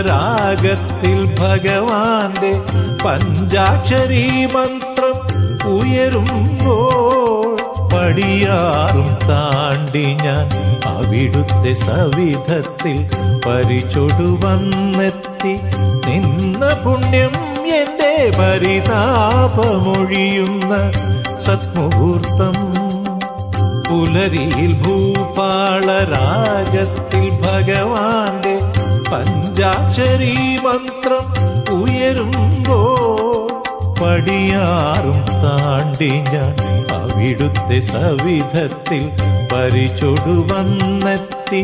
രാഗത്തിൽ ഭഗവാന്റെ പഞ്ചാക്ഷരി മന്ത്രം ഉയരുമ്പോൾ പടിയാറും താണ്ടി ഞാൻ അവിടുത്തെ സവിധത്തിൽ പരിചൊടു വന്നെത്തി. നിന്ന പുണ്യം എന്റെ പരിതാപമൊഴിയുന്ന സത്മുഹൂർത്തം. പുലരിയിൽ ഭൂപാള പഞ്ചാക്ഷരി മന്ത്രം ഉയരുമ്പോ പടിയാറും താണ്ടി ഞാൻ അവിടുത്തെ സവിധത്തിൽ പരിചൊടുവന്നെത്തി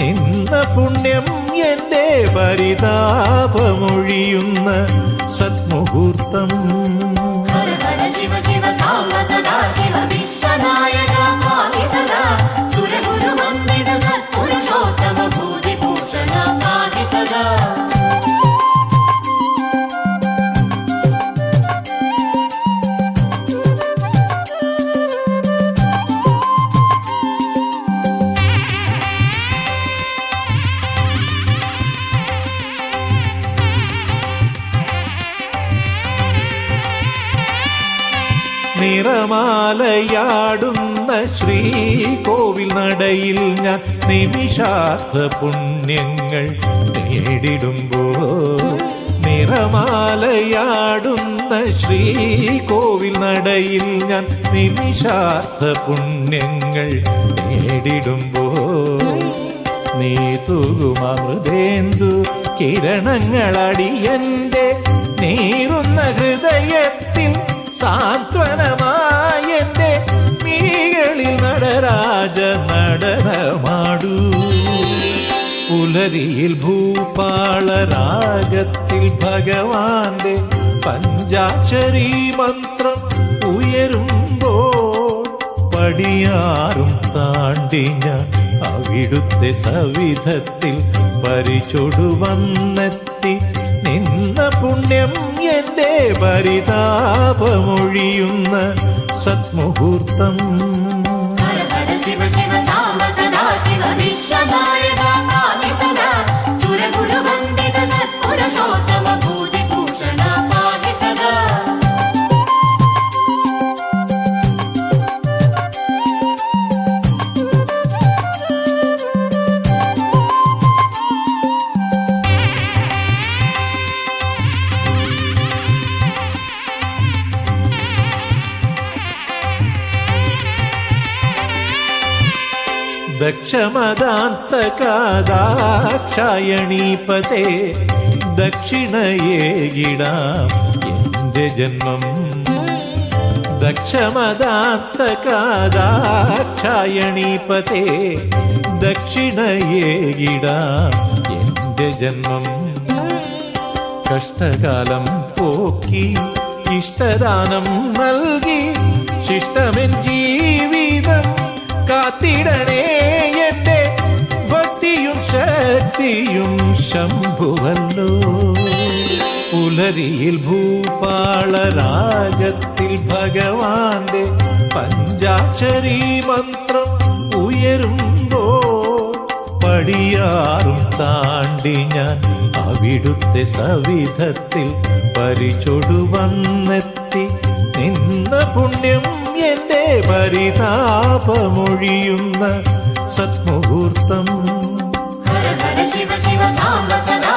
നിന്ന പുണ്യം എന്റെ പരിതാപമൊഴിയുന്ന സത്മുഹൂർത്തം. നിറമാലയാടുന്ന ശ്രീകോവിൽ നടയിൽ ഞാൻ നിമിഷാർത്ഥ പുണ്യങ്ങൾ നേടിടുമ്പോ നിറമാലയാടുന്ന ശ്രീകോവിൽ നടയിൽ ഞാൻ നിമിഷാർത്ഥ പുണ്യങ്ങൾ നേടിടുമ്പോ നീ തൂകുമൃതേന്ദു കിരണങ്ങളടിയന്റെ നീറുന്ന ഹൃദയത്തിൽ സാന്ത്വനമായെന്റെ മിഴികളിൽ നടരാജ നടനമാടൂ. പുലരിയിൽ ഭൂപാള രാഗത്തിൽ ഭഗവാന്റെ പഞ്ചാക്ഷരി മന്ത്രം ഉയരുമ്പോൾ പടിയാറും താണ്ടി ഞാൻ അവിടുത്തെ സവിധത്തിൽ പരിചൊടുവന്നെത്തി പുണ്യം എന്റെ പരിതാപമൊഴിയുന്ന സത്മുഹൂർത്തം ദക്ഷമദാന്തകാദാക്ഷായണീപതേ ദക്ഷിണയേകിടാം എന്റെ ജന്മം. ദക്ഷമദാന്തകാദാക്ഷായണീപതേ ദക്ഷിണയേകിടാം എന്റെ ജന്മം. കഷ്ടകാലം പോക്കി ഇഷ്ടദാനം നൽകി ശിഷ്ടമെൻ ജീവിതം കാത്തിടണേ ശക്തിയും ശംഭുവല്ലോ. പുലരിയിൽ ഭൂപാള രാഗത്തിൽ ഭഗവാന്റെ പഞ്ചാക്ഷരി മന്ത്രം ഉയരുമ്പോ പടിയാറും താണ്ടി ഞാൻ അവിടുത്തെ സവിധത്തിൽ പരിചൊടുവന്നെത്തി നിന്ന പുണ്യം എന്റെ പരിതാപമൊഴിയുന്ന സത്മുഹൂർത്തം Samba, samba, samba.